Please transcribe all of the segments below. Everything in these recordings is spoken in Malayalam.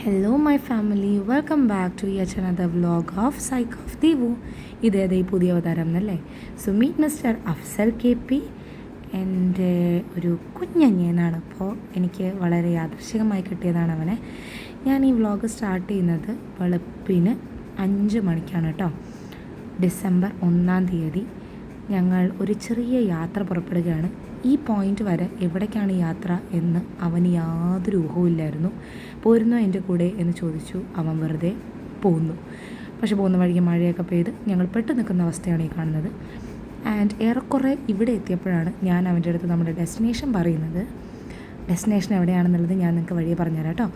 Hello my family welcome back to yet another vlog of psych of Deevu ഇതേത് ഈ പുതിയ അവതാരം എന്നല്ലേ? So meet mister Afsal K P എന്റെ ഒരു കുഞ്ഞനിയനാണ്. അപ്പോൾ എനിക്ക് വളരെ യാദൃശികമായി കിട്ടിയതാണ് അവനെ. ഞാൻ ഈ വ്ലോഗ് സ്റ്റാർട്ട് ചെയ്യുന്നത് വെളുപ്പിന് അഞ്ച് മണിക്കാണ് കേട്ടോ ഡിസംബർ ഒന്നാം തീയതി ഞങ്ങൾ ഒരു ചെറിയ യാത്ര പുറപ്പെടുകയാണ്. ഈ പോയിന്റ് വരെ എവിടേക്കാണ് യാത്ര എന്ന് അവന് യാതൊരു ഊഹവുമില്ലായിരുന്നു പോരുന്നോ എന്റെ കൂടെ എന്ന് ചോദിച്ചു. അവൻ വെറുതെ പോന്നു. പക്ഷെ പോകുന്ന വഴിക്ക് മഴയൊക്കെ പെയ്ത് ഞങ്ങൾ പെട്ട് നിൽക്കുന്ന അവസ്ഥയാണ് ഈ കാണുന്നത്. ആൻഡ് ഏറെക്കുറെ ഇവിടെ എത്തിയപ്പോഴാണ് ഞാൻ അവന്റെ അടുത്ത് നമ്മുടെ ഡെസ്റ്റിനേഷൻ പറയുന്നത്. ഡെസ്റ്റിനേഷൻ എവിടെയാണെന്നുള്ളത് ഞാൻ നിങ്ങൾക്ക് വഴിയെ പറഞ്ഞുതരാം കേട്ടോ.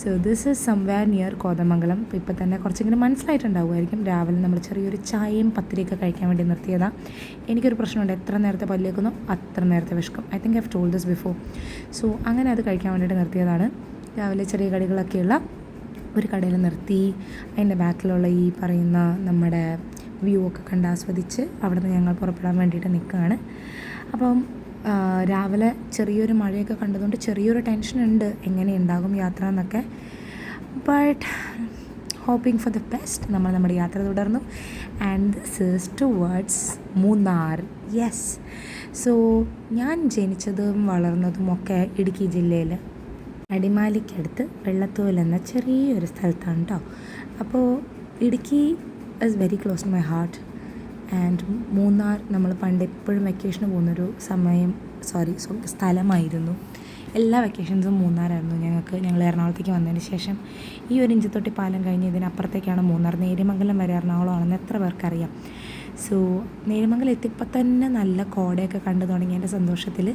So this is somewhere near Kothamangalam. ഇപ്പോൾ തന്നെ കുറച്ചിങ്ങനെ മനസ്സിലായിട്ടുണ്ടാവുമായിരിക്കും. രാവിലെ നമ്മൾ ചെറിയൊരു ചായയും പത്തിരിയൊക്കെ കഴിക്കാൻ വേണ്ടി നിർത്തിയതാണ് എനിക്കൊരു പ്രശ്നമുണ്ട്. എത്ര നേരത്തെ പല്ലേക്കുന്നോ അത്ര നേരത്തെ വിഷക്കും I think I have told this before so അങ്ങനെ അത് കഴിക്കാൻ വേണ്ടിയിട്ട് നിർത്തിയതാണ്. രാവിലെ ചെറിയ കടികളൊക്കെയുള്ള ഒരു കടയിൽ നിർത്തി അതിന്റെ ബാക്കിലുള്ള ഈ പറയുന്ന നമ്മുടെ വ്യൂ ഒക്കെ കണ്ട് ആസ്വദിച്ച് അവിടെ നിന്ന് ഞങ്ങൾ പുറപ്പെടാൻ വേണ്ടിയിട്ട് നിൽക്കുകയാണ്. അപ്പം രാവിലെ ചെറിയൊരു മഴയൊക്കെ കണ്ടതുകൊണ്ട് ചെറിയൊരു ടെൻഷൻ ഉണ്ട്. എങ്ങനെ ഉണ്ടാകും യാത്ര എന്നൊക്കെ. But hoping for the best നമ്മൾ നമ്മുടെ യാത്ര തുടർന്നു. And this towards Munnar. Yes so ഞാൻ ജനിച്ചതും വളർന്നതും ഒക്കെ ഇടുക്കി ജില്ലയിൽ. അടിമാലിക്കടുത്ത് വെള്ളത്തോൽ എന്ന ചെറിയൊരു സ്ഥലത്താണ് കേട്ടോ അപ്പോൾ Idukki is very close to my heart and Munnar നമ്മൾ പണ്ട് എപ്പോഴും വെക്കേഷന് പോകുന്നൊരു സമയം സോറി സ്ഥലമായിരുന്നു. എല്ലാ വെക്കേഷൻസും മൂന്നാറായിരുന്നു ഞങ്ങൾക്ക്. ഞങ്ങൾ എറണാകുളത്തേക്ക് വന്നതിന് ശേഷം ഈ ഒരു ഇഞ്ചത്തൊട്ടി പാലം കഴിഞ്ഞ് ഇതിനപ്പുറത്തേക്കാണ് മൂന്നാർ. നേര്യമംഗലം വരെ എറണാകുളമാണെന്ന് എത്ര പേർക്കറിയാം. സോ നേര്യമംഗലം എത്തിയപ്പോൾ തന്നെ നല്ല കോടയൊക്കെ കണ്ടു തുടങ്ങിയതിന്റെ സന്തോഷത്തിൽ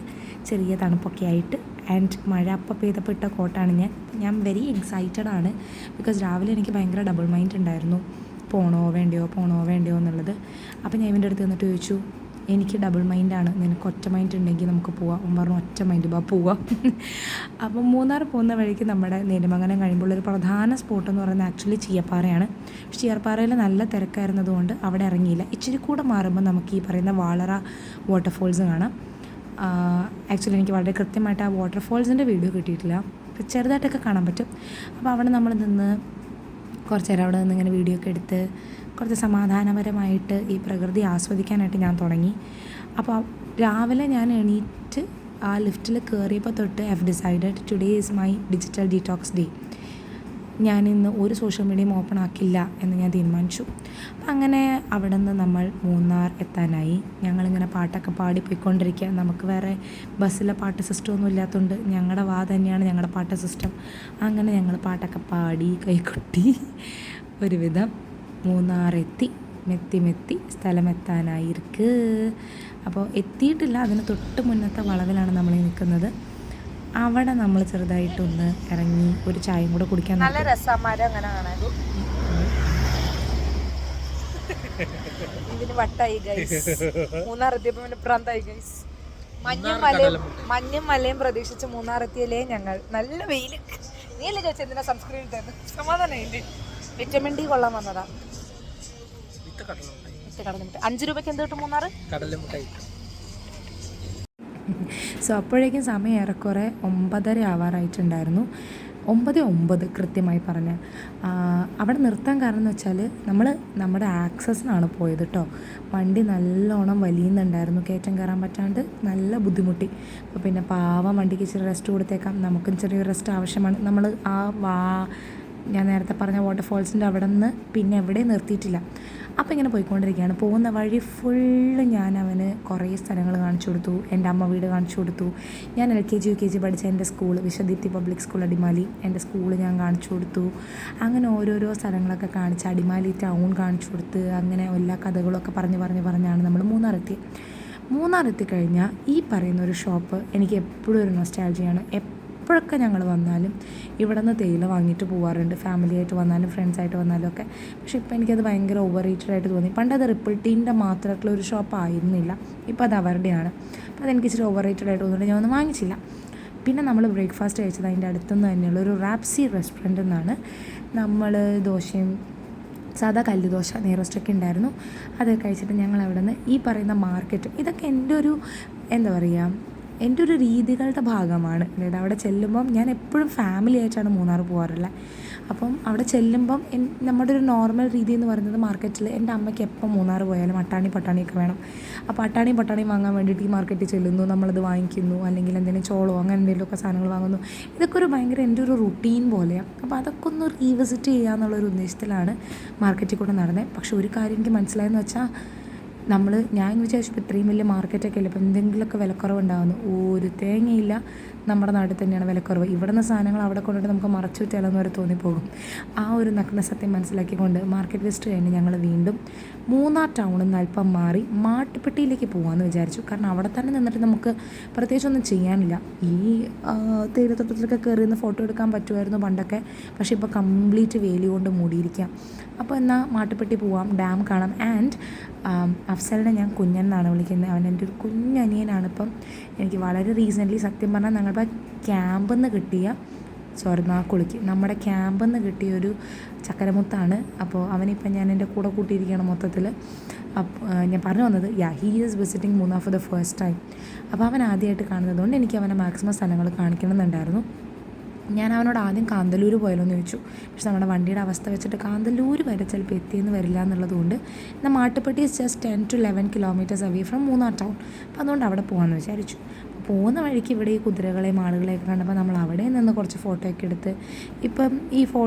ചെറിയ തണുപ്പൊക്കെ ആയിട്ട് ആൻഡ് മഴ അപ്പം പെയ്തപ്പെട്ട കോട്ടാണ് ഞാൻ. ഞാൻ വെരി എക്സൈറ്റഡ് ആണ്. ബിക്കോസ് രാവിലെ എനിക്ക് ഭയങ്കര ഡബിൾ മൈൻഡ് ഉണ്ടായിരുന്നു. പോണോ വേണ്ടയോ പോണോ വേണ്ടയോ എന്നുള്ളത്. അപ്പം ഞാൻ ഇവന്റെ അടുത്ത് വന്നിട്ട് ചോദിച്ചു എനിക്ക് ഡബിൾ മൈൻഡാണ് നിനക്ക് ഒറ്റ മൈൻഡ് ഉണ്ടെങ്കിൽ നമുക്ക് പോവാം. അവൻ പറഞ്ഞു ഒറ്റ മൈൻഡ് ബാ പോവാം. അപ്പം മൂന്നാർ പോകുന്ന വഴിക്ക് നമ്മുടെ നെടുമംഗലം കഴിയുമ്പോൾ ഒരു പ്രധാന സ്പോട്ട് എന്ന് പറയുന്നത് ആക്ച്വലി ചീയപ്പാറയാണ്. ചീയപ്പാറയിൽ നല്ല തിരക്കായിരുന്നതുകൊണ്ട് അവിടെ ഇറങ്ങിയില്ല. ഇച്ചിരി കൂടെ മാറുമ്പോൾ നമുക്ക് ഈ പറയുന്ന വാളറ വാട്ടർഫോൾസ് കാണാം. ആക്ച്വലി എനിക്ക് വളരെ കൃത്യമായിട്ട് ആ വാട്ടർഫോൾസിന്റെ വീഡിയോ കിട്ടിയിട്ടില്ല. ചെറുതായിട്ടൊക്കെ കാണാൻ പറ്റും. അപ്പോൾ അവിടെ നമ്മൾ നിന്ന് കുറച്ച് നേരം അവിടെ നിന്ന് ഇങ്ങനെ വീഡിയോ ഒക്കെ എടുത്ത് കുറച്ച് സമാധാനപരമായിട്ട് ഈ പ്രകൃതി ആസ്വദിക്കാനായിട്ട് ഞാൻ തുടങ്ങി. അപ്പോൾ രാവിലെ ഞാൻ എണീറ്റ് ആ ലിഫ്റ്റിൽ കയറിയപ്പോൾ തൊട്ട് I have decided today is my digital detox day ഞാൻ ഇന്ന് ഒരു സോഷ്യൽ മീഡിയയും ഓപ്പൺ ആക്കില്ല എന്ന് ഞാൻ തീരുമാനിച്ചു. അപ്പം അങ്ങനെ അവിടെ നിന്ന് നമ്മൾ മൂന്നാർ എത്താനായി. ഞങ്ങളിങ്ങനെ പാട്ടൊക്കെ പാടി പോയിക്കൊണ്ടിരിക്കുക നമുക്ക് വേറെ ബസ്സിലെ പാട്ട് സിസ്റ്റം ഒന്നും ഇല്ലാത്തതുകൊണ്ട് ഞങ്ങളുടെ വാ തന്നെയാണ് ഞങ്ങളുടെ പാട്ട് സിസ്റ്റം അങ്ങനെ ഞങ്ങൾ പാട്ടൊക്കെ പാടി കൈകൊട്ടി ഒരുവിധം മൂന്നാർ എത്തി. മെത്തി മെത്തി സ്ഥലമെത്താനായിരിക്ക് അപ്പോൾ എത്തിയിട്ടില്ല. അതിന് തൊട്ട് മുന്നത്തെ വളവിലാണ് നമ്മൾ നിൽക്കുന്നത് അവിടെ നമ്മൾ ചെറുതായിട്ടൊന്ന് ഇറങ്ങി ഒരു ചായയും കൂടെ കുടിക്കാൻ നല്ല രസമാരും അങ്ങനെ കാണാൻ. ഇതിന് വട്ടായി ഗൈസ് മൂന്നാർ എത്തിയപ്പോ പിന്നെ പ്രാന്തായി ഗൈസ് മഞ്ഞും മലയും മഞ്ഞും മലയും പ്രതീക്ഷിച്ച് മൂന്നാർ എത്തിയല്ലേ ഞങ്ങൾ. നല്ല വെയിൽ. നീയല്ലേ ചോദിച്ചാൽ എന്തിനാ സൺസ്ക്രീൻ ഇട്ടത് സമാധാനം വിറ്റമിൻ ഡി കൊള്ളാൻ വന്നതാ. കടലുമുട്ട അഞ്ച് രൂപയ്ക്ക് എന്ത് കിട്ടും മൂന്നാർ സോ അപ്പോഴേക്കും സമയം ഏറെക്കുറെ ഒമ്പതര ആവാറായിട്ടുണ്ടായിരുന്നു. ഒമ്പത് ഒമ്പത് കൃത്യമായി പറഞ്ഞാൽ അവിടെ നിർത്താൻ കാരണം എന്ന് വെച്ചാൽ നമ്മൾ നമ്മുടെ ആക്സസിനാണ് പോയത് കേട്ടോ വണ്ടി നല്ലോണം വലിയുന്നുണ്ടായിരുന്നു. കയറ്റം കയറാൻ പറ്റാണ്ട് നല്ല ബുദ്ധിമുട്ടി. അപ്പോൾ പിന്നെ പാവം വണ്ടിക്ക് ഇച്ചിരി റെസ്റ്റ് കൊടുത്തേക്കാം. നമുക്കും ചെറിയൊരു റെസ്റ്റ് ആവശ്യമാണ്. നമ്മൾ ആ വാ ഞാൻ നേരത്തെ പറഞ്ഞ വാട്ടർഫോൾസിന്റെ അവിടെ നിന്ന് പിന്നെ എവിടെയും നിർത്തിയിട്ടില്ല. അപ്പോൾ ഇങ്ങനെ പോയിക്കൊണ്ടിരിക്കുകയാണ്. പോകുന്ന വഴി ഫുള്ള് ഞാൻ അവന് കുറേ സ്ഥലങ്ങൾ കാണിച്ചു കൊടുത്തു. എന്റെ അമ്മ വീട് കാണിച്ചു കൊടുത്തു. ഞാൻ L K G U K G പഠിച്ച എന്റെ school Vishwadeepthi public school Adimali. എന്റെ സ്കൂൾ ഞാൻ കാണിച്ചു കൊടുത്തു. അങ്ങനെ ഓരോരോ സ്ഥലങ്ങളൊക്കെ കാണിച്ച് അടിമാലി ടൗൺ കാണിച്ചു കൊടുത്ത് അങ്ങനെ എല്ലാ കഥകളൊക്കെ പറഞ്ഞ് പറഞ്ഞ് പറഞ്ഞാണ് നമ്മൾ മൂന്നാറെത്തി. മൂന്നാറെത്തി കഴിഞ്ഞാൽ ഈ പറയുന്ന ഒരു ഷോപ്പ് എനിക്ക് എപ്പോഴും ഒരു നൊസ്റ്റാൾജിയാണ് എപ്പോഴൊക്കെ ഞങ്ങൾ വന്നാലും ഇവിടെ നിന്ന് തേയില വാങ്ങിയിട്ട് പോകാറുണ്ട് ഫാമിലി ആയിട്ട് വന്നാലും ഫ്രണ്ട്സ് ആയിട്ട് വന്നാലും ഒക്കെ. പക്ഷെ ഇപ്പോൾ എനിക്കത് ഭയങ്കര ഓവർ റേറ്റഡ് ആയിട്ട് തോന്നി. പണ്ട് അത് റിപ്പിൾ ടീന്റെ മാത്രമായിട്ടുള്ള ഒരു ഷോപ്പ് ആയിരുന്നില്ല. ഇപ്പോൾ അത് അവരുടെയാണ്. അപ്പോൾ അതെനിക്ക് ഇച്ചിരി ഓവർ റേറ്റഡ് ആയിട്ട് തോന്നിയിട്ട് ഞാൻ ഒന്നും വാങ്ങിച്ചില്ല. പിന്നെ നമ്മൾ ബ്രേക്ക്ഫാസ്റ്റ് കഴിച്ചത് അതിന്റെ അടുത്തുനിന്ന് തന്നെയുള്ള ഒരു റാപ്സി റെസ്റ്റോറന്റ് നിന്നാണ് നമ്മൾ ദോശയും സാധാ കല്ല് ദോശ നെയ്റോസ്റ്റൊക്കെ ഉണ്ടായിരുന്നു. അത് കഴിച്ചിട്ട് ഞങ്ങൾ അവിടെ നിന്ന് ഈ പറയുന്ന മാർക്കറ്റ് ഇതൊക്കെ എന്റെ ഒരു എന്താ പറയുക എന്റെ ഒരു രീതികളുടെ ഭാഗമാണ്. അതായത് അവിടെ ചെല്ലുമ്പം ഞാൻ എപ്പോഴും ഫാമിലി ആയിട്ടാണ് മൂന്നാർ പോകാറുള്ളത് അപ്പം അവിടെ ചെല്ലുമ്പം നമ്മുടെ ഒരു നോർമൽ രീതി എന്ന് പറയുന്നത് മാർക്കറ്റിൽ എന്റെ അമ്മയ്ക്ക് എപ്പം മൂന്നാർ പോയാലും അട്ടാണി പട്ടാണിയൊക്കെ വേണം. അപ്പോൾ അട്ടാണി പട്ടാണി വാങ്ങാൻ വേണ്ടിയിട്ട് ഈ മാർക്കറ്റിൽ ചെല്ലുന്നു നമ്മളത് വാങ്ങിക്കുന്നു അല്ലെങ്കിൽ എന്തെങ്കിലും ചോളോ അങ്ങനെ എന്തെങ്കിലുമൊക്കെ സാധനങ്ങൾ വാങ്ങുന്നു. ഇതൊക്കെ ഒരു ഭയങ്കര എന്റെ ഒരു റുട്ടീൻ പോലെയാണ് അപ്പോൾ അതൊക്കെ ഒന്ന് റീവിസിറ്റ് ചെയ്യുക എന്നുള്ളൊരു ഉദ്ദേശത്തിലാണ് മാർക്കറ്റിൽ കൂടെ നടന്നത് പക്ഷെ ഒരു കാര്യം എനിക്ക് മനസ്സിലായെന്ന് വെച്ചാൽ നമ്മൾ ഞാൻ വിചാരിച്ചു ഇത്രയും വലിയ മാർക്കറ്റൊക്കെ ഇല്ല അപ്പോൾ എന്തെങ്കിലുമൊക്കെ വിലക്കുറവുണ്ടാകുന്നു ഒരു തേങ്ങയില്ല നമ്മുടെ നാട്ടിൽ തന്നെയാണ് വിലക്കുറവ്. ഇവിടെ നിന്ന് സാധനങ്ങൾ അവിടെ കൊണ്ടിട്ട് നമുക്ക് മറച്ചു വിറ്റാലെന്ന് വരെ തോന്നിപ്പോകും. ആ ഒരു നഗ്ന സത്യം മനസ്സിലാക്കിക്കൊണ്ട് മാർക്കറ്റ് വിസിറ്റ് കഴിഞ്ഞ് ഞങ്ങൾ വീണ്ടും മൂന്നാർ ടൗണിൽ നിന്ന് അല്പം മാറി മാട്ടുപ്പെട്ടിയിലേക്ക് പോകാമെന്ന് വിചാരിച്ചു. കാരണം അവിടെ തന്നെ നിന്നിട്ട് നമുക്ക് പ്രത്യേകിച്ചൊന്നും ചെയ്യാനില്ല. ഈ തേയിലത്തോട്ടത്തിലൊക്കെ കയറി നിന്ന് ഫോട്ടോ എടുക്കാൻ പറ്റുമായിരുന്നു പണ്ടൊക്കെ. പക്ഷേ ഇപ്പോൾ കംപ്ലീറ്റ് വേലി കൊണ്ട് മൂടിയിരിക്കാം. അപ്പോൾ എന്നാൽ മാട്ടുപ്പെട്ടി പോവാം ഡാം കാണാം. ആൻഡ് അഫ്സലിനെ ഞാൻ കുഞ്ഞൻ എന്നാണ് വിളിക്കുന്നത്. അവൻ എന്റെ ഒരു കുഞ്ഞനിയനാണ്. ഇപ്പം എനിക്ക് വളരെ റീസെന്റ്ലി സത്യം പറഞ്ഞാൽ ഞങ്ങളുടെ ക്യാമ്പിൽ നിന്ന് കിട്ടിയ സോറി നാക്കുളിക്ക് നമ്മുടെ ക്യാമ്പിൽ നിന്ന് കിട്ടിയ ഒരു ചക്കരമുത്താണ്. അപ്പോൾ അവനിപ്പം ഞാൻ എന്റെ കൂടെ കൂട്ടിയിരിക്കുകയാണ് മൊത്തത്തിൽ. അപ്പോൾ ഞാൻ പറഞ്ഞു വന്നത് yeah he is visiting Munnar for the first time അപ്പോൾ അവൻ ആദ്യമായിട്ട് കാണുന്നതുകൊണ്ട് എനിക്ക് അവനെ മാക്സിമം സ്ഥലങ്ങൾ കാണിക്കണമെന്നുണ്ടായിരുന്നു. ഞാൻ അവനോട് ആദ്യം കാന്തല്ലൂർ പോയാലോ എന്ന് ചോദിച്ചു. പക്ഷെ നമ്മുടെ വണ്ടിയുടെ അവസ്ഥ വെച്ചിട്ട് കാന്തല്ലൂർ വരെ ചിലപ്പോൾ എത്തിയെന്ന് വരില്ല എന്നുള്ളതുകൊണ്ട് എന്നാൽ Mattupetty is just ten to eleven kilometres away from Munnar town അപ്പോൾ അതുകൊണ്ട് അവിടെ പോകാമെന്ന് വിചാരിച്ചു. പോകുന്ന വഴിക്ക് ഇവിടെ ഈ കുതിരകളെയും ആളുകളെയൊക്കെ കണ്ടപ്പോൾ നമ്മൾ അവിടെ നിന്ന് കുറച്ച് ഫോട്ടോ ഒക്കെ എടുത്ത് ഇപ്പം ഈ ഫോ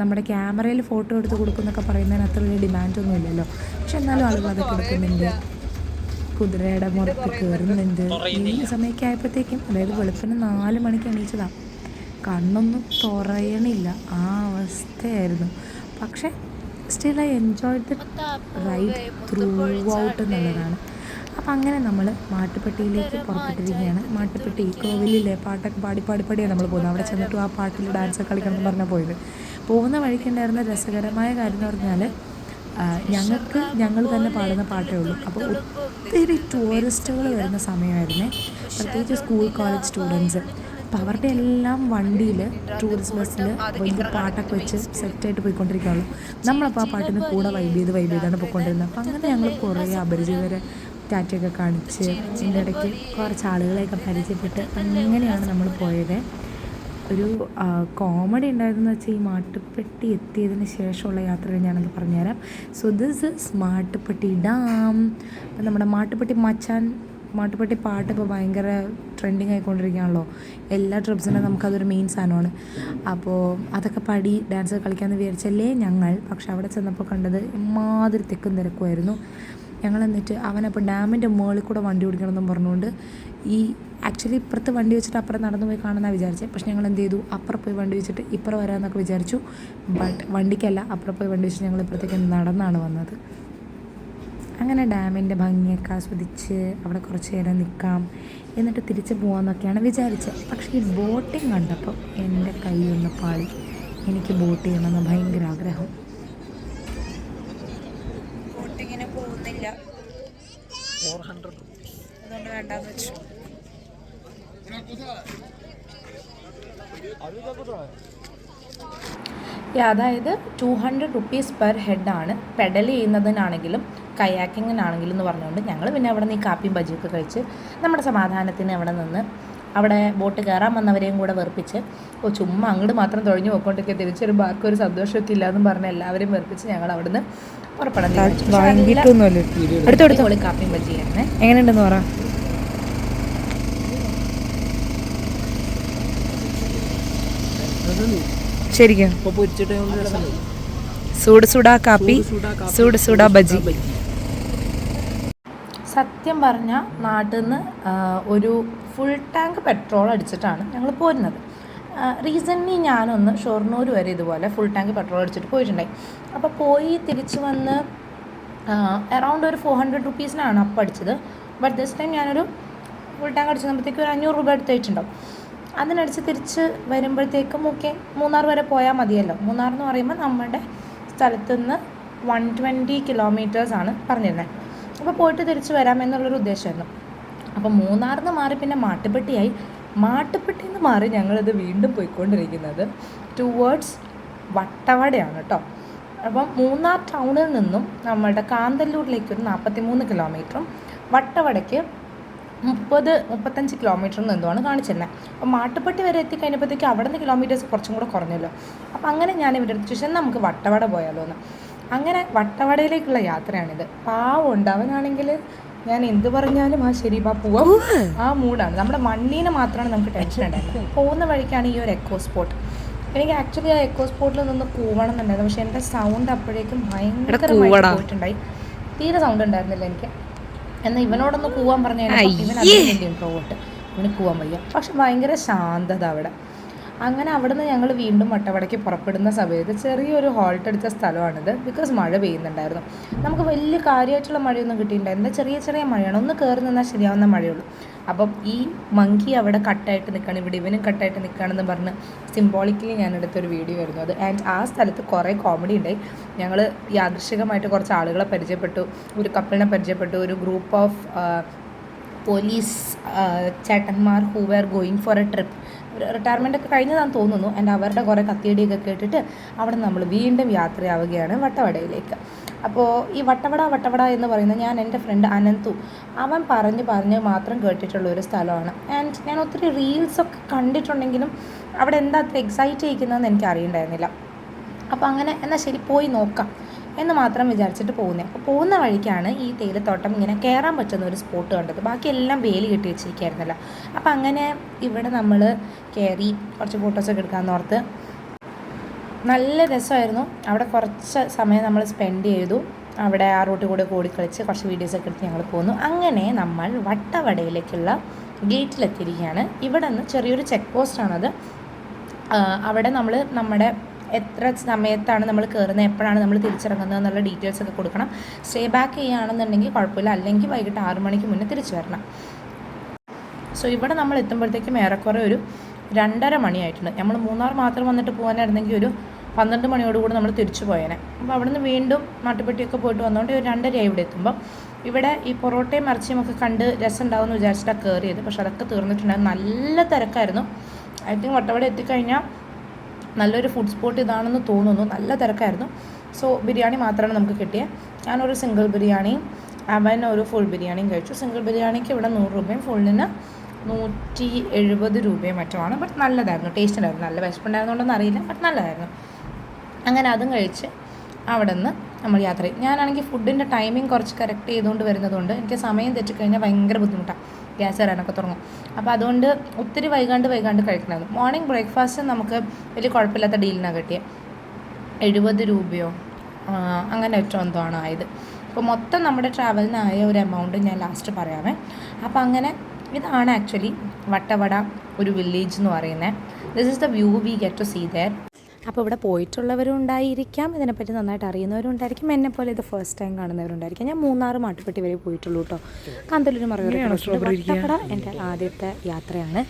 നമ്മുടെ ക്യാമറയിൽ ഫോട്ടോ എടുത്ത് കൊടുക്കുന്നൊക്കെ പറയുന്നതിന് അത്ര വലിയ ഡിമാൻഡൊന്നും ഇല്ലല്ലോ. പക്ഷെ എന്നാലും ആളുകൾ അതൊക്കെ എടുക്കുന്നുണ്ട്. കുതിരയുടെ മുറത്ത് കയറുന്നുണ്ട് ഈ സമയമൊക്കെ ആയപ്പോഴത്തേക്കും അതായത് വെളുപ്പിന് നാല് മണിക്ക് എണീച്ചതാണ് കണ്ണൊന്നും തുറയണില്ല. ആ അവസ്ഥയായിരുന്നു. പക്ഷേ still I enjoy the ride throughout എന്നുള്ളതാണ്. അപ്പം അങ്ങനെ നമ്മൾ മാട്ടുപ്പെട്ടിയിലേക്ക് പുറപ്പെട്ടിരിക്കുകയാണ്. മാട്ടുപ്പെട്ടി കോവിലിലെ പാട്ടൊക്കെ പാടി പാടി പാടിയാണ് നമ്മൾ പോകുന്നത്. അവിടെ ചെന്നിട്ട് ആ പാട്ടിൽ ഡാൻസ് കളിക്കണം എന്ന് പറഞ്ഞാൽ പോയത്. പോകുന്ന വഴിക്കുണ്ടായിരുന്ന രസകരമായ കാര്യം എന്ന് പറഞ്ഞാൽ ഞങ്ങൾക്ക് ഞങ്ങൾ തന്നെ പാടുന്ന പാട്ടേ ഉള്ളൂ. അപ്പോൾ ഒത്തിരി ടൂറിസ്റ്റുകൾ വരുന്ന സമയമായിരുന്നേ. പ്രത്യേകിച്ച് സ്കൂൾ കോളേജ് സ്റ്റുഡൻസ് അപ്പോൾ അവരുടെ എല്ലാം വണ്ടിയിൽ ടൂറിസ്റ്റ് ബസ്സിൽ വലിയ പാട്ടൊക്കെ വെച്ച് സെറ്റായിട്ട് പോയിക്കൊണ്ടിരിക്കുകയുള്ളൂ. നമ്മളപ്പോൾ ആ പാട്ടിന് കൂടെ വൈബ് ചെയ്ത് വൈബ് ചെയ്താണ് പോയിക്കൊണ്ടിരുന്നത്. അപ്പോൾ അങ്ങനെ ഞങ്ങൾ കുറേ അപരിചിതരെ ടാറ്റയൊക്കെ കാണിച്ച് ഇതിന്റെ ഇടയ്ക്ക് കുറച്ച് ആളുകളെയൊക്കെ പരിചയപ്പെട്ട് അങ്ങനെയാണ് നമ്മൾ പോയത്. ഒരു കോമഡി ഉണ്ടായതെന്ന് വെച്ചാൽ ഈ മാട്ടുപ്പെട്ടി എത്തിയതിന് ശേഷമുള്ള യാത്ര ഞാനത് പറഞ്ഞുതരാം. So this is Mattupetty dam. നമ്മുടെ മാട്ടുപ്പെട്ടി മച്ചാൻ മാട്ടുപ്പെട്ടി പാട്ട് ഇപ്പോൾ ഭയങ്കര ട്രെൻഡിങ് ആയിക്കൊണ്ടിരിക്കുകയാണല്ലോ. എല്ലാ ട്രിപ്സിനും നമുക്കതൊരു മെയിൻ സാധനമാണ്. അപ്പോൾ അതൊക്കെ പടി ഡാൻസ് കളിക്കാമെന്ന് വിചാരിച്ചല്ലേ ഞങ്ങൾ. പക്ഷെ അവിടെ ചെന്നപ്പോൾ കണ്ടത് മാതിരി തെക്കും തിരക്കുമായിരുന്നു. ഞങ്ങൾ എന്നിട്ട് അവനപ്പോൾ ഡാമിന്റെ മുകളിൽ കൂടെ വണ്ടി ഓടിക്കണമെന്നും പറഞ്ഞുകൊണ്ട് ഈ ആക്ച്വലി ഇപ്പുറത്ത് വണ്ടി വെച്ചിട്ട് അപ്പുറം നടന്നു പോയി കാണുന്നതാണ് വിചാരിച്ചത് പക്ഷെ ഞങ്ങൾ എന്ത് ചെയ്തു? അപ്പുറം പോയി വണ്ടി വെച്ചിട്ട് ഇപ്പുറം വരാമെന്നൊക്കെ വിചാരിച്ചു. ബട്ട് വണ്ടിക്കല്ല അപ്പുറം പോയി വണ്ടി വെച്ചിട്ട് ഞങ്ങൾ ഇപ്പുറത്തേക്ക് നടന്നാണ് വന്നത്. അങ്ങനെ ഡാമിന്റെ ഭംഗിയൊക്കെ ആസ്വദിച്ച് അവിടെ കുറച്ച് നേരം നിൽക്കാം. എന്നിട്ട് തിരിച്ചു പോകാമെന്നൊക്കെയാണ് വിചാരിച്ചത്. പക്ഷേ ഈ ബോട്ടിങ് കണ്ടപ്പോൾ എന്റെ കൈ ഒന്ന് പാളി. എനിക്ക് ബോട്ട് ചെയ്യണമെന്ന് ഭയങ്കര ആഗ്രഹം. ബോട്ടിങ്ങിന് പോകുന്നില്ല. അതുകൊണ്ട് വേണ്ടാന്ന് വെച്ചു. അതായത് ടു ഹൺഡ്രഡ് റുപ്പീസ് പെർ ഹെഡാണ് പെഡൽ ചെയ്യുന്നതിനാണെങ്കിലും കയാക്കിങ്ങിനാണെങ്കിലും എന്ന് പറഞ്ഞുകൊണ്ട് ഞങ്ങൾ പിന്നെ അവിടെ നിന്ന് ഈ കാപ്പിയും ബജിയൊക്കെ കഴിച്ച് നമ്മുടെ സമാധാനത്തിന് അവിടെ നിന്ന് അവിടെ ബോട്ട് കയറാൻ വന്നവരെയും കൂടെ വെറുപ്പിച്ച് ഓ ചുമ്മാ അങ്ങോട്ട് മാത്രം തുഴഞ്ഞു പോയിക്കൊണ്ടൊക്കെ തിരിച്ചൊരു ബാക്കി ഒരു സന്തോഷമൊക്കെ ഇല്ലാന്നും പറഞ്ഞ് എല്ലാവരെയും വെറുപ്പിച്ച് ഞങ്ങൾ അവിടുന്ന് പുറപ്പെടാൻ അടുത്തടുത്ത് കാപ്പിയും ബജിയായിരുന്നേ എങ്ങനെയുണ്ടെന്ന് പറ. ശരിക്കും. സൂട് സൂടാ കാപ്പി സൂട് സൂടാ ബജി സത്യം പറഞ്ഞാൽ നാട്ടിൽ നിന്ന് ഒരു ഫുൾ ടാങ്ക് പെട്രോൾ അടിച്ചിട്ടാണ് ഞങ്ങൾ പോരുന്നത്. റീസെന്റ്ലി ഞാനൊന്ന് ഷൊർണൂർ വരെ ഇതുപോലെ ഫുൾ ടാങ്ക് പെട്രോൾ അടിച്ചിട്ട് പോയിട്ടുണ്ടായി. അപ്പോൾ പോയി തിരിച്ച് വന്ന് അറൗണ്ട് ഒരു ഫോർ ഹൺഡ്രഡ് റുപ്പീസിനാണ് അപ്പം അടിച്ചത്. ബട്ട് ദിസ് ടൈം ഞാനൊരു ഫുൾ ടാങ്ക് അടിച്ചപ്പോഴത്തേക്കും ഒരു അഞ്ഞൂറ് രൂപ എടുത്തിട്ടുണ്ടാവും. അതിനടിച്ച് തിരിച്ച് വരുമ്പോഴത്തേക്കും ഓക്കെ മൂന്നാർ വരെ പോയാൽ മതിയല്ലോ. മൂന്നാർ എന്ന് പറയുമ്പോൾ നമ്മുടെ സ്ഥലത്തുനിന്ന് വൺ ട്വന്റി കിലോമീറ്റേഴ്സാണ് പറഞ്ഞിരുന്നത് അപ്പോൾ പോയിട്ട് തിരിച്ച് വരാമെന്നുള്ളൊരു ഉദ്ദേശമായിരുന്നു. അപ്പോൾ മൂന്നാറിൽ നിന്ന് മാറി പിന്നെ മാട്ടുപ്പെട്ടിയായി മാട്ടുപ്പെട്ടിയിൽ നിന്ന് മാറി ഞങ്ങളിത് വീണ്ടും പോയിക്കൊണ്ടിരിക്കുന്നത് ടുവേർഡ്സ് വട്ടവടയാണ് കേട്ടോ അപ്പം മൂന്നാർ ടൗണിൽ നിന്നും നമ്മളുടെ കാന്തല്ലൂരിലേക്ക് ഒരു നാൽപ്പത്തി മൂന്ന് കിലോമീറ്ററും വട്ടവടയ്ക്ക് മുപ്പത് മുപ്പത്തഞ്ച് കിലോമീറ്ററിൽ നിന്നുമാണ് കാണിച്ചിരുന്നത് അപ്പം മാട്ടുപ്പെട്ടി വരെ എത്തിക്കഴിഞ്ഞപ്പോഴത്തേക്ക് അവിടെ നിന്ന് കിലോമീറ്റേഴ്സ് കുറച്ചും കൂടെ കുറഞ്ഞല്ലോ. അപ്പം അങ്ങനെ ഞാൻ ഇവിടെ ചോദിച്ചാൽ നമുക്ക് വട്ടവട പോയാലോ എന്ന് അങ്ങനെ വട്ടവടയിലേക്കുള്ള യാത്രയാണിത്. പാവമുണ്ട് അവനാണെങ്കിൽ ഞാൻ എന്ത് പറഞ്ഞാലും ആ ശരി ബാ പോവാം. ആ മൂഡാണ്. നമ്മുടെ മണ്ണിനെ മാത്രമാണ് നമുക്ക് ടെൻഷൻ ഉണ്ടായിരുന്നത്. പോകുന്ന വഴിക്കാണ് ഈ ഒരു എക്കോ സ്പോട്ട് എനിക്ക് ആക്ച്വലി ആ എക്കോ സ്പോട്ടിൽ നിന്ന് പോവണം എന്നുണ്ടായിരുന്നു. പക്ഷെ എന്റെ സൗണ്ട് അപ്പോഴേക്കും ഭയങ്കരമായിട്ട് പോയിട്ടുണ്ടായി. തീരെ സൗണ്ട് ഉണ്ടായിരുന്നില്ല എനിക്ക്. എന്നാൽ ഇവനോടൊന്ന് പോവാൻ പറഞ്ഞു കഴിഞ്ഞാൽ ഇവൻ അതിന് ഇൻട്രോട്ട് ഇവന് പോവാൻ വയ്യ. പക്ഷെ ഭയങ്കര ശാന്തത അവിടെ. അങ്ങനെ അവിടുന്ന് ഞങ്ങൾ വീണ്ടും വട്ടവടയ്ക്ക് പുറപ്പെടുന്ന സമയത്ത് ചെറിയൊരു ഹോൾട്ട് എടുത്ത സ്ഥലമാണിത്. ബിക്കോസ് മഴ പെയ്യുന്നുണ്ടായിരുന്നു. നമുക്ക് വലിയ കാര്യമായിട്ടുള്ള മഴയൊന്നും കിട്ടിയിട്ടുണ്ടായിരുന്നില്ല ചെറിയ ചെറിയ മഴയാണ്. ഒന്ന് കയറി നിന്നാൽ ശരിയാവുന്ന മഴയുള്ളൂ. അപ്പം ഈ മങ്കി അവിടെ കട്ടായിട്ട് നിൽക്കുകയാണ്. ഇവിടെ ഇവനും കട്ടായിട്ട് നിൽക്കുകയാണെന്ന് പറഞ്ഞ് സിംബോളിക്കലി ഞാൻ എടുത്തൊരു വീഡിയോ ആയിരുന്നു. അത് ആൻഡ് ആ സ്ഥലത്ത് കുറേ കോമഡി ഉണ്ടായി. ഞങ്ങൾ യാദൃശികമായിട്ട് കുറച്ച് ആളുകളെ പരിചയപ്പെട്ടു. ഒരു കപ്പിളിനെ പരിചയപ്പെട്ടു. ഒരു ഗ്രൂപ്പ് ഓഫ് പോലീസ് ചേട്ടന്മാർ who were going for a trip retirement ഒക്കെ കഴിഞ്ഞതാണെന്ന് തോന്നുന്നു. എന്റെ അവരുടെ കുറേ കത്തിയടിയൊക്കെ കേട്ടിട്ട് അവിടെ നമ്മൾ വീണ്ടും യാത്രയാവുകയാണ് വട്ടവടയിലേക്ക്. അപ്പോൾ ഈ വട്ടവട വട്ടവട എന്ന് പറയുന്നത് ഞാൻ എന്റെ ഫ്രണ്ട് അനന്തു. അവൻ പറഞ്ഞ് പറഞ്ഞ് മാത്രം കേട്ടിട്ടുള്ള ഒരു സ്ഥലമാണ്. ആൻഡ് ഞാൻ ഒത്തിരി റീൽസൊക്കെ കണ്ടിട്ടുണ്ടെങ്കിലും അവിടെ എന്താ അത്ര എക്സൈറ്റ് ചെയ്യിക്കുന്നതെന്ന് എനിക്ക് അറിയണ്ടായിരുന്നില്ല അപ്പോൾ അങ്ങനെ എന്നാൽ ശരി പോയി നോക്കാം. എന്ന് മാത്രം വിചാരിച്ചിട്ട് പോകുന്നത് അപ്പോൾ പോകുന്ന വഴിക്കാണ് ഈ തേയിലത്തോട്ടം ഇങ്ങനെ കയറാൻ പറ്റുന്ന ഒരു സ്പോട്ട് കണ്ടത്. ബാക്കിയെല്ലാം വേലി കെട്ടി വെച്ചിരിക്കുകയായിരുന്നല്ലോ അപ്പോൾ അങ്ങനെ ഇവിടെ നമ്മൾ കയറി കുറച്ച് ഫോട്ടോസൊക്കെ എടുക്കാൻ ഓർത്ത് നല്ല രസമായിരുന്നു. അവിടെ കുറച്ച് സമയം നമ്മൾ സ്പെൻഡ് ചെയ്തു. അവിടെ ആ റൂട്ടിൽ കൂടെ ഓടിക്കളിച്ച് കുറച്ച് വീഡിയോസൊക്കെ എടുത്ത് ഞങ്ങൾ പോന്നു. അങ്ങനെ നമ്മൾ വട്ടവടയിലേക്കുള്ള ഗേറ്റിലെത്തിയിരിക്കുകയാണ് ഇവിടെ നിന്ന് ചെറിയൊരു ചെക്ക് പോസ്റ്റാണത് അവിടെ നമ്മൾ നമ്മുടെ എത്ര സമയത്താണ് നമ്മൾ കയറുന്നത് എപ്പോഴാണ് നമ്മൾ തിരിച്ചിറങ്ങുന്നത് എന്നുള്ള ഡീറ്റെയിൽസ് ഒക്കെ കൊടുക്കണം. സ്റ്റേ ബാക്ക് ചെയ്യുകയാണെന്നുണ്ടെങ്കിൽ കുഴപ്പമില്ല. അല്ലെങ്കിൽ വൈകിട്ട് ആറു മണിക്ക് മുന്നേ തിരിച്ചു വരണം. സോ ഇവിടെ നമ്മൾ എത്തുമ്പോഴത്തേക്കും ഏറെക്കുറെ ഒരു രണ്ടര മണിയായിട്ടുണ്ട്. നമ്മൾ മൂന്നാർ മാത്രം വന്നിട്ട് പോകാനായിരുന്നെങ്കിൽ ഒരു പന്ത്രണ്ട് മണിയോടുകൂടി നമ്മൾ തിരിച്ചു പോയേനെ. അപ്പോൾ അവിടുന്ന് വീണ്ടും നാട്ടുപെട്ടിയൊക്കെ പോയിട്ട് വന്നുകൊണ്ട് ഒരു രണ്ടരയായി ഇവിടെ എത്തുമ്പോൾ ഇവിടെ ഈ പൊറോട്ടയും ഇറച്ചിയും ഒക്കെ കണ്ട് രസം ഉണ്ടാവുമെന്ന് വിചാരിച്ചിട്ടാണ് കയറിയത് പക്ഷെ അതൊക്കെ തീർന്നിട്ടുണ്ടായിരുന്നു. നല്ല തിരക്കായിരുന്നു. ഐ തിങ്ക് വട്ടവട എത്തിക്കഴിഞ്ഞാൽ നല്ലൊരു ഫുഡ് സ്പോട്ട് ഇതാണെന്ന് തോന്നുന്നു. നല്ല തിരക്കായിരുന്നു. സോ ബിരിയാണി മാത്രമാണ് നമുക്ക് കിട്ടിയത് ഞാനൊരു സിംഗിൾ ബിരിയാണിയും അവൻ ഒരു ഫുൾ ബിരിയാണിയും കഴിച്ചു. സിംഗിൾ ബിരിയാണിക്ക് ഇവിടെ നൂറ് രൂപയും ഫുള്ളിന് നൂറ്റി എഴുപത് രൂപയും മറ്റുമാണ്. ബട്ട് നല്ലതായിരുന്നു. ടേസ്റ്റ് ഉണ്ടായിരുന്നു. നല്ല വിശപ്പുണ്ടായിരുന്നുണ്ടെന്ന് അറിയില്ല. ബട്ട് നല്ലതായിരുന്നു. അങ്ങനെ അതും കഴിച്ച് അവിടെ നിന്ന് നമ്മൾ യാത്ര ചെയ്യും ഞാനാണെങ്കിൽ ഫുഡിന്റെ ടൈമിംഗ് കുറച്ച് കറക്റ്റ് ചെയ്തുകൊണ്ട് വരുന്നതുകൊണ്ട് എനിക്ക് സമയം തെറ്റിക്കഴിഞ്ഞാൽ ഭയങ്കര ബുദ്ധിമുട്ടാണ് ഗ്യാസ് വരാനൊക്കെ തുടങ്ങും. അപ്പോൾ അതുകൊണ്ട് ഒത്തിരി വൈകാണ്ട് വൈകാണ്ട് കഴിക്കണത് മോർണിംഗ് ബ്രേക്ക്ഫാസ്റ്റ് നമുക്ക് വലിയ കുഴപ്പമില്ലാത്ത ഡീലിനാണ് കിട്ടിയത് എഴുപത് രൂപയോ അങ്ങനെ ഏറ്റവും എന്തോ ആണ് ആയത്. അപ്പോൾ മൊത്തം നമ്മുടെ ട്രാവലിനായ ഒരു എമൗണ്ട് ഞാൻ ലാസ്റ്റ് പറയാമേ. അപ്പോൾ അങ്ങനെ ഇതാണ് ആക്ച്വലി വട്ടവട ഒരു വില്ലേജ് എന്ന് പറയുന്നത് this is the view we get to see there അപ്പോൾ ഇവിടെ പോയിട്ടുള്ളവരും ഉണ്ടായിരിക്കാം ഇതിനെപ്പറ്റി നന്നായിട്ട് അറിയുന്നവരും ഉണ്ടായിരിക്കും. എന്നെ പോലെ ഇത് ഫസ്റ്റ് ടൈം കാണുന്നവരുണ്ടായിരിക്കും ഞാൻ മൂന്നാറ് മാട്ടുപ്പെട്ടി വരെ പോയിട്ടുള്ളൂ കേട്ടോ കാന്തല്ലൂർ മറവട്ടപ്പട എന്റെ ആദ്യത്തെ യാത്രയാണ്.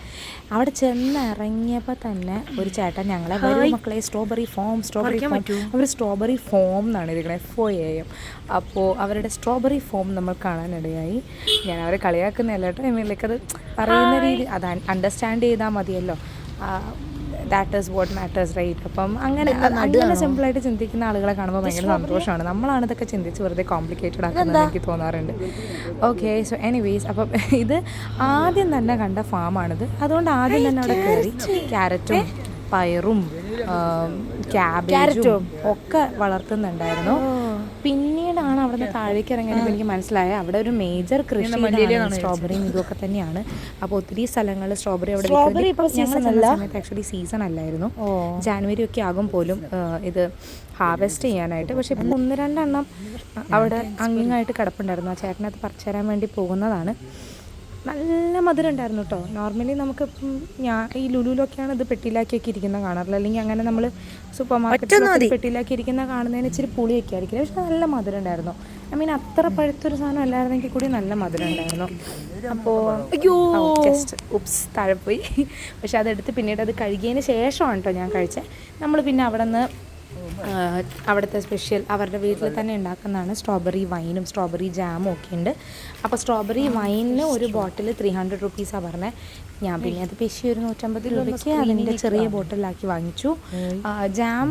അവിടെ ചെന്ന് ഇറങ്ങിയപ്പോൾ തന്നെ ഒരു ചേട്ടൻ ഞങ്ങളെ മക്കളെ സ്ട്രോബെറി ഫോം സ്ട്രോബെറി ഫോം അവർ സ്ട്രോബെറി ഫോം എന്നാണ് ഇരിക്കുന്നത് എഫ് ഒ എം അപ്പോൾ അവരുടെ സ്ട്രോബെറി ഫോം നമ്മൾ കാണാനിടയായി. ഞാൻ അവരെ കളിയാക്കുന്നതല്ല കേട്ടോ എമ്മിലേക്ക് അത് പറയുന്ന രീതി അത് അണ്ടർസ്റ്റാൻഡ് ചെയ്താൽ മതിയല്ലോ. That is what matters right അപ്പം അങ്ങനെ അങ്ങനെ സിമ്പിളായിട്ട് ചിന്തിക്കുന്ന ആളുകളെ കാണുമ്പോൾ ഭയങ്കര സന്തോഷമാണ്. നമ്മളാണ് ഇതൊക്കെ ചിന്തിച്ച് വെറുതെ കോംപ്ലിക്കേറ്റഡ് ആക്കുന്നത് എനിക്ക് തോന്നാറുണ്ട്. ഓക്കെ സോ എനിവേസ് അപ്പം ഇത് ആദ്യം തന്നെ കണ്ട ഫാമാണിത് അതുകൊണ്ട് ആദ്യം തന്നെ അവിടെ കയറി ക്യാരറ്റും പയറും ക്യാബേജും ഒക്കെ വളർത്തുന്നുണ്ടായിരുന്നു. പിന്നീടാണ് അവിടുന്ന് താഴേക്ക് ഇറങ്ങിയപ്പോൾ എനിക്ക് മനസ്സിലായ. അവിടെ ഒരു മേജർ കൃഷി സ്ട്രോബെറിയും ഇതൊക്കെ തന്നെയാണ്. അപ്പോൾ ഒത്തിരി സ്ഥലങ്ങളിൽ സ്ട്രോബെറി അവിടെ സമയത്ത് ആക്ച്വലി സീസൺ അല്ലായിരുന്നു. ജാനുവരി ഒക്കെ ആകും പോലും ഇത് ഹാർവെസ്റ്റ് ചെയ്യാനായിട്ട്. പക്ഷെ ഇപ്പം ഒന്ന് രണ്ടെണ്ണം അവിടെ അങ്ങിങ്ങായിട്ട് കിടപ്പുണ്ടായിരുന്നു. ആ ചേട്ടനത് പറിച്ചു തരാൻ വേണ്ടി പോകുന്നതാണ്. നല്ല മധുരം ഉണ്ടായിരുന്നു കേട്ടോ നോർമലി നമുക്ക് ഞാൻ ഈ ലുലുലൊക്കെയാണ് ഇത് പെട്ടിയിലാക്കിയൊക്കെ ഇരിക്കുന്ന കാണാറില്ല അല്ലെങ്കിൽ അങ്ങനെ നമ്മൾ സൂപ്പർ മാർക്കറ്റിൽ പെട്ടിയിലാക്കി ഇരിക്കുന്ന കാണുന്നതിന് ഇച്ചിരി പുളിയൊക്കെ ആയിരിക്കില്ല. പക്ഷെ നല്ല മധുരം ഉണ്ടായിരുന്നു. ഐ മീൻ അത്ര പഴുത്തൊരു സാധനം അല്ലായിരുന്നെങ്കിൽ കൂടി നല്ല മധുരം ഉണ്ടായിരുന്നു. അപ്പോൾ അയ്യോ! ജസ്റ്റ് ഉപ്സ് താഴെ പോയി. പക്ഷെ അതെടുത്ത് പിന്നീട് അത് കഴുകിയതിന് ശേഷമാണ് കേട്ടോ ഞാൻ കഴിച്ചത്. നമ്മൾ പിന്നെ അവിടെ നിന്ന് അവിടുത്തെ സ്പെഷ്യൽ അവരുടെ വീട്ടിൽ തന്നെ ഉണ്ടാക്കുന്നതാണ് സ്ട്രോബെറി വൈനും സ്ട്രോബെറി ജാമും ഒക്കെ ഉണ്ട്. അപ്പോൾ സ്ട്രോബെറി വൈനിന് ഒരു ബോട്ടിൽ ത്രീ ഹൺഡ്രഡ് റുപ്പീസാണ് പറഞ്ഞത് ഞാൻ പിന്നെ അത് പേശി ഒരു നൂറ്റമ്പത് രൂപയ്ക്ക് അതിന്റെ ചെറിയ ബോട്ടിലാക്കി വാങ്ങിച്ചു. ജാം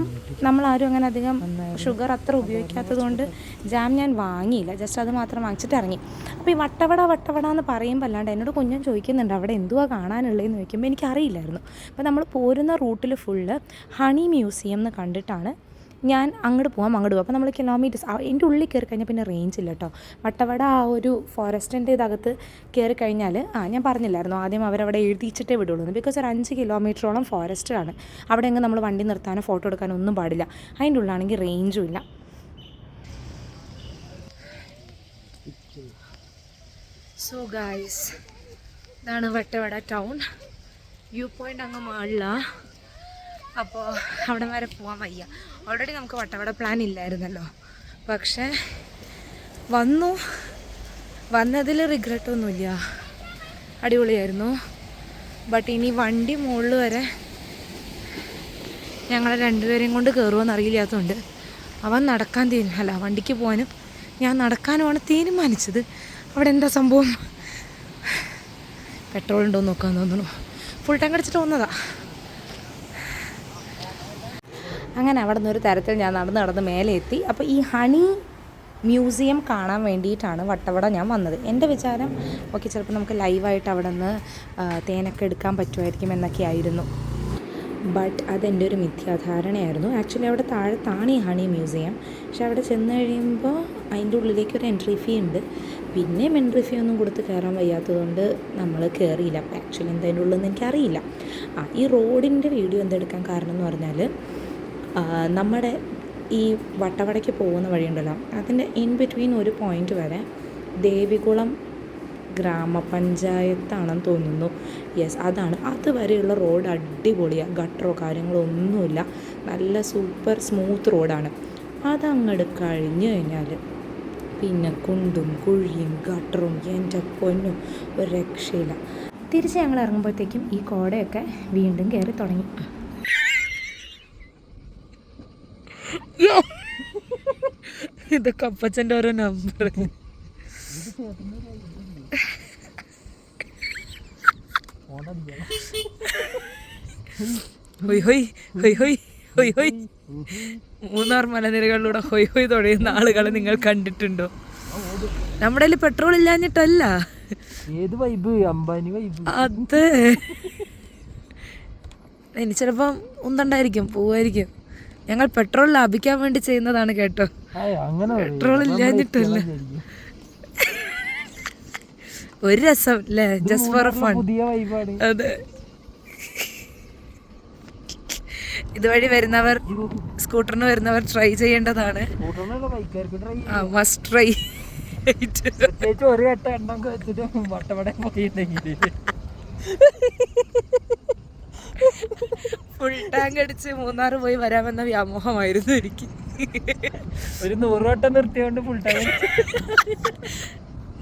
നമ്മൾ ആരും അങ്ങനെ അധികം ഷുഗർ അത്ര ഉപയോഗിക്കാത്തത് കൊണ്ട് ജാം ഞാൻ വാങ്ങിയില്ല. ജസ്റ്റ് അത് മാത്രം വാങ്ങിച്ചിട്ട് ഇറങ്ങി. അപ്പോൾ ഈ വട്ടവട വട്ടവട എന്ന് പറയുമ്പോൾ അല്ലാണ്ട് എന്നോട് കുഞ്ഞൻ ചോദിക്കുന്നുണ്ട് അവിടെ എന്തുവാ കാണാനുള്ളതെന്ന്? ചോദിക്കുമ്പോൾ എനിക്കറിയില്ലായിരുന്നു അപ്പോൾ നമ്മൾ പോരുന്ന റൂട്ടിൽ ഫുള്ള് ഹണി മ്യൂസിയം എന്ന് കണ്ടിട്ടാണ് ഞാൻ അങ്ങോട്ട് പോകാം അങ്ങോട്ട് പോകാം അപ്പോൾ നമ്മൾ കിലോമീറ്റേഴ്സ് എന്റെ ഉള്ളിൽ കയറി കഴിഞ്ഞാൽ പിന്നെ റേഞ്ച് ഇല്ല കേട്ടോ വട്ടവട ആ ഒരു ഫോറസ്റ്റിന്റെ ഇതകത്ത് കയറി കഴിഞ്ഞാൽ ആ ഞാൻ പറഞ്ഞില്ലായിരുന്നു ആദ്യം അവരവിടെ എഴുതിച്ചിട്ടേ വിടുള്ളൂ. ബിക്കോസ് ഒരു അഞ്ച് കിലോമീറ്ററോളം ഫോറസ്റ്റാണ് അവിടെ എങ്ങും നമ്മൾ വണ്ടി നിർത്താനോ ഫോട്ടോ എടുക്കാനോ ഒന്നും പാടില്ല. അതിന്റെ ഉള്ളിലാണെങ്കിൽ റേഞ്ചും ഇല്ല. സോ ഗായ്സ് ഇതാണ് വട്ടവട ടൗൺ വ്യൂ പോയിന്റ് അങ്ങ് മുകളിലാണ് അപ്പോൾ അവിടെ വരെ പോകാൻ വയ്യ. ഓൾറെഡി നമുക്ക് വട്ടവട പ്ലാൻ ഇല്ലായിരുന്നല്ലോ. പക്ഷെ വന്നു. വന്നതിൽ റിഗ്രറ്റ് ഒന്നുമില്ല. അടിപൊളിയായിരുന്നു. ബട്ട് ഇനി വണ്ടി മുകളിൽ വരെ ഞങ്ങളെ രണ്ടുപേരെയും കൊണ്ട് കയറുമെന്ന് അറിയില്ലാത്തതുകൊണ്ട് അവൻ നടക്കാൻ തീരുമാനം അല്ല വണ്ടിക്ക് പോകാനും ഞാൻ നടക്കാനുമാണ് തീരുമാനിച്ചത്. അവിടെ എന്താ സംഭവം? പെട്രോൾ ഉണ്ടോ എന്ന് നോക്കാൻ തോന്നുന്നു. ഫുൾ ടാങ്ക് അടിച്ചിട്ട് വന്നതാ. അങ്ങനെ അവിടെ നിന്ന് ഒരു തരത്തിൽ ഞാൻ നടന്ന് നടന്ന് മേലെ എത്തി. അപ്പോൾ ഈ ഹണി മ്യൂസിയം കാണാൻ വേണ്ടിയിട്ടാണ് വട്ടവട ഞാൻ വന്നത്. എന്റെ വിചാരം ഓക്കെ ചിലപ്പോൾ നമുക്ക് ലൈവായിട്ട് അവിടെ നിന്ന് തേനൊക്കെ എടുക്കാൻ പറ്റുമായിരിക്കും എന്നൊക്കെ ആയിരുന്നു. ബട്ട് അതെന്റെ ഒരു മിഥ്യാധാരണയായിരുന്നു. ആക്ച്വലി അവിടെ താഴത്താണ് ഈ ഹണി മ്യൂസിയം. പക്ഷെ അവിടെ ചെന്ന് കഴിയുമ്പോൾ അതിന്റെ ഉള്ളിലേക്ക് ഒരു എൻട്രി ഫീ ഉണ്ട്. പിന്നെയും എൻട്രി ഫീ ഒന്നും കൊടുത്ത് കയറാൻ വയ്യാത്തതുകൊണ്ട് നമ്മൾ കയറിയില്ല ആക്ച്വലി എന്തതിന്റെ ഉള്ളതെന്ന് എനിക്കറിയില്ല. ആ ഈ റോഡിന്റെ വീഡിയോ എന്തെടുക്കാൻ കാരണം എന്ന് പറഞ്ഞാൽ നമ്മുടെ ഈ വട്ടവടയ്ക്ക് പോകുന്ന വഴിയുണ്ടല്ലോ. അതിന്റെ ഇൻ ബിറ്റ്വീൻ ഒരു പോയിന്റ് വരെ ദേവികുളം ഗ്രാമപഞ്ചായത്താണെന്ന് തോന്നുന്നു. യെസ് അതാണ്. അതുവരെയുള്ള റോഡ് അടിപൊളിയാണ് ഗട്ടറോ കാര്യങ്ങളോ ഒന്നുമില്ല. നല്ല സൂപ്പർ സ്മൂത്ത് റോഡാണ് അതങ്ങോട്ട് കഴിഞ്ഞു കഴിഞ്ഞാൽ പിന്നെ കുണ്ടും കുഴിയും ഗട്ടറും എന്റെ പൊന്നും ഒരു രക്ഷയില്ല. തിരിച്ച് ഞങ്ങൾ ഇറങ്ങുമ്പോഴത്തേക്കും ഈ കോടയൊക്കെ വീണ്ടും കയറി തുടങ്ങി. ഇതൊക്കെ അപ്പച്ചന്റെ ഓരോ നമ്പർ ഹൊയ് ഹൊയ് ഹൊയ് ഹൊയ് ഹൊയ് ഹൊയ്. മൂന്നാർ മലനിരകളിലൂടെ ഹൊയ് ഹൊയ് തുഴയുന്ന ആളുകളെ നിങ്ങൾ കണ്ടിട്ടുണ്ടോ? നമ്മുടെ കയ്യിൽ പെട്രോൾ ഇല്ലാഞ്ഞിട്ടല്ല. ഏത് വൈബ് അംബാനി വൈബ് അത്. ഇനി ചിലപ്പം ഉന്തണ്ടായിരിക്കും പോവായിരിക്കും. ഞങ്ങൾ പെട്രോൾ ലാഭിക്കാൻ വേണ്ടി ചെയ്യുന്നതാണ് കേട്ടോ. പെട്രോൾ ഇല്ലാഞ്ഞിട്ടല്ല. ഒരു രസം അല്ലേ ജസ്റ്റ് ഫോർ എ ഫൺ അതെ. ഇതുവഴി വരുന്നവർ സ്കൂട്ടറിന് വരുന്നവർ ട്രൈ ചെയ്യേണ്ടതാണ്. ആ മസ്റ്റ് ട്രൈ ഒരു കെട്ട എണ്ണം വെച്ചിട്ട് വട്ടവട പോയിട്ടുണ്ടെങ്കിൽ. ഫുൾ ടാങ്ക് അടിച്ച് മൂന്നാർ പോയി വരാമെന്ന വ്യാമോഹമായിരുന്നു എനിക്ക്. ഒരു നൂറ് വട്ടം നിർത്തിയോണ്ട് ഫുൾ ടാങ്ക്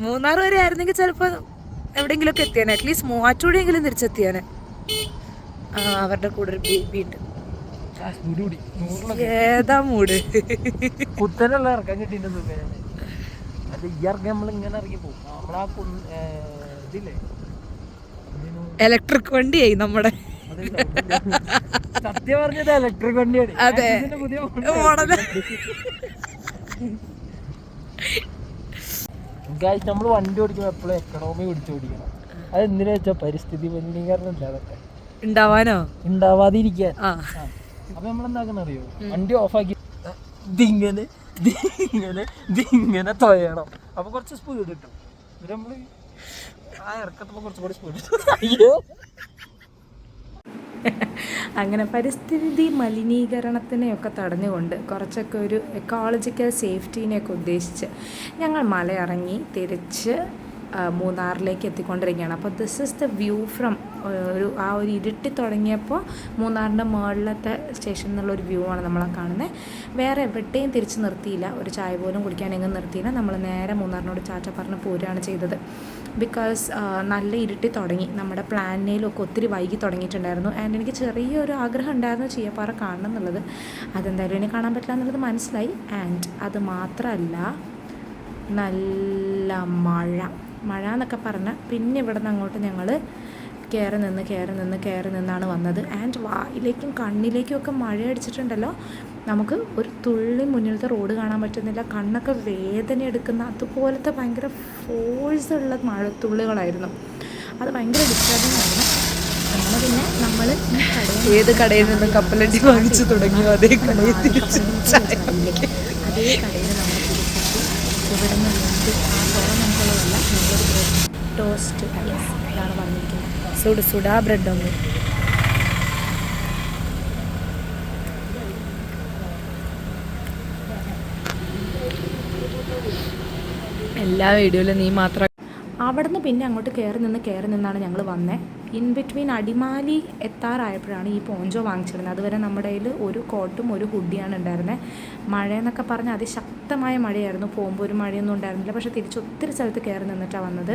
മൂന്നാർ വരെ ആയിരുന്നെങ്കിൽ ചിലപ്പോൾ എവിടെങ്കിലൊക്കെ എത്തിയാനെ. അറ്റ്ലീസ്റ്റ് മൂവാറ്റൂടെങ്കിലും തിരിച്ചെത്തിയാനെ. ആ അവരുടെ കൂടെ ഒരു ബേബി ഉണ്ട് ഏതാ മൂട്? കുത്തനുള്ള ഇറക്കാൻ അത് ഈ ഇറങ്ങി പോകും. നമ്മളാ ഇതില്ലേ? ഇലക്ട്രിക് വണ്ടിയായി നമ്മുടെ. സത്യം പറഞ്ഞത് ഇലക്ട്രിക് വണ്ടിയാണ്. അതെ. മോഡൽ. ഗായ്സ് നമ്മൾ വണ്ടി ഓടിക്കുമ്പോൾ എപ്പോഴും എക്കണോമി പിടിച്ച് ഓടിക്കണം. അത് എന്തിനാ വെച്ചാൽ പരിസ്ഥിതി മലിനീകരണം ഇല്ല അതൊക്കെ ഉണ്ടാവാനോ? ഉണ്ടാവാതിരിക്കാൻ. അപ്പൊ നമ്മൾ എന്താക്കുന്ന അറിയോ വണ്ടി ഓഫാക്കി ഇതിങ്ങനെ ഇതിങ്ങനെ ഇതിങ്ങനെ തൊയണം അപ്പൊ കുറച്ച് സ്പീഡ് കിട്ടും. എന്നിട്ട് നമ്മൾ ആ ഇറക്കത്തുമ്പോ കുറച്ചുകൂടി സ്പീഡ് അയ്യോ. അങ്ങനെ പരിസ്ഥിതി മലിനീകരണത്തിനെയൊക്കെ തടഞ്ഞുകൊണ്ട് കുറച്ചൊക്കെ ഒരു എക്കോളജിക്കൽ സേഫ്റ്റീനെയൊക്കെ ഉദ്ദേശിച്ച് ഞങ്ങൾ മലയിറങ്ങി തിരിച്ച് മൂന്നാറിലേക്ക് എത്തിക്കൊണ്ടിരിക്കുകയാണ്. അപ്പോൾ this is the view from ഒരു ആ ഒരു ഇരുട്ടി തുടങ്ങിയപ്പോൾ മൂന്നാറിന്റെ മുകളിലത്തെ സ്റ്റേഷനിൽ നിന്നുള്ള ഒരു വ്യൂ ആണ് നമ്മളെ കാണുന്നത്. വേറെ എവിടെയും തിരിച്ച് നിർത്തിയില്ല. ഒരു ചായ പോലും കുടിക്കാൻ എങ്ങും നിർത്തിയില്ല. നമ്മൾ നേരെ മൂന്നാറിനോട് ചാച്ച പറഞ്ഞ് പോരുകയാണ് ചെയ്തത്. ബിക്കോസ് നല്ല ഇരുട്ടി തുടങ്ങി. നമ്മുടെ പ്ലാനിലൊക്കെ ഒത്തിരി വൈകി തുടങ്ങിയിട്ടുണ്ടായിരുന്നു. ആൻഡ് എനിക്ക് ചെറിയൊരു ആഗ്രഹം ഉണ്ടായിരുന്നു ചീയപ്പാറ കാണണം എന്നുള്ളത്. അതെന്തായാലും ഇനി കാണാൻ പറ്റില്ല എന്നുള്ളത് മനസ്സിലായി. ആൻഡ് അത് മാത്രമല്ല നല്ല മഴ. മഴ എന്നൊക്കെ പറഞ്ഞാൽ പിന്നെ ഇവിടെ നിന്ന് അങ്ങോട്ട് ഞങ്ങൾ കയറി നിന്ന് കയറി നിന്ന് കയറി നിന്നാണ് വന്നത്. ആൻഡ് വായിലേക്കും കണ്ണിലേക്കും ഒക്കെ മഴ അടിച്ചിട്ടുണ്ടല്ലോ നമുക്ക് ഒരു തുള്ളി മുന്നിലത്തെ റോഡ് കാണാൻ പറ്റുന്നില്ല. കണ്ണൊക്കെ വേദന എടുക്കുന്ന അതുപോലത്തെ ഭയങ്കര ഫോഴ്സ് ഉള്ള മഴത്തുള്ളികളായിരുന്നു അത് ഭയങ്കര ഡിസ്റ്റർബിങ് ആയിരുന്നു. അങ്ങനെ പിന്നെ നമ്മൾ ഈ കടയിൽ ഏത് കടയിൽ നിന്ന് കപ്പലണ്ടി വാങ്ങിച്ചു തുടങ്ങിയോ? അതേ കടയിൽ തിരിച്ച് അതേ കടയിൽ നമ്മൾ ഇവിടെ നിന്ന് ബ്രെഡ് ടോസ്റ്റ് യെസ് ഇതാണ് പറഞ്ഞിരിക്കുന്നത്. സുഡ സുഡാ ബ്രെഡ് ഒന്ന്. എല്ലാ വീഡിയോയിലും നീ മാത്രം അവിടുന്ന് പിന്നെ അങ്ങോട്ട് കയറി നിന്ന് കയറി നിന്നാണ് ഞങ്ങൾ വന്നത് ഇൻ ബിറ്റ്വീൻ അടിമാലി എത്താറായപ്പോഴാണ് ഈ പോഞ്ചോ വാങ്ങിച്ചിരുന്നത്. അതുവരെ നമ്മുടെ കയ്യിൽ ഒരു കോട്ടും ഒരു ഹുഡിയാണ് ഉണ്ടായിരുന്നത് മഴ എന്നൊക്കെ പറഞ്ഞാൽ അതിശക്തമായ മഴയായിരുന്നു. പോകുമ്പോൾ ഒരു മഴയൊന്നും ഉണ്ടായിരുന്നില്ല. പക്ഷേ തിരിച്ച് ഒത്തിരി സ്ഥലത്ത് കയറി നിന്നിട്ടാണ് വന്നത്.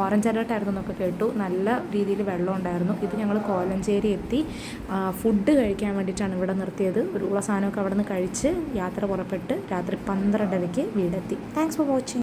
ഓറഞ്ച് അലേർട്ടായിരുന്നു എന്നൊക്കെ കേട്ടു. നല്ല രീതിയിൽ വെള്ളം ഉണ്ടായിരുന്നു. ഇത് ഞങ്ങൾ കോലഞ്ചേരി എത്തി. ഫുഡ് കഴിക്കാൻ വേണ്ടിയിട്ടാണ് ഇവിടെ നിർത്തിയത്. ഒരു ഉള്ള സാധനമൊക്കെ അവിടെ നിന്ന് കഴിച്ച് യാത്ര പുറപ്പെട്ട് രാത്രി പന്ത്രണ്ടരയ്ക്ക് വീടെത്തി. Thanks for watching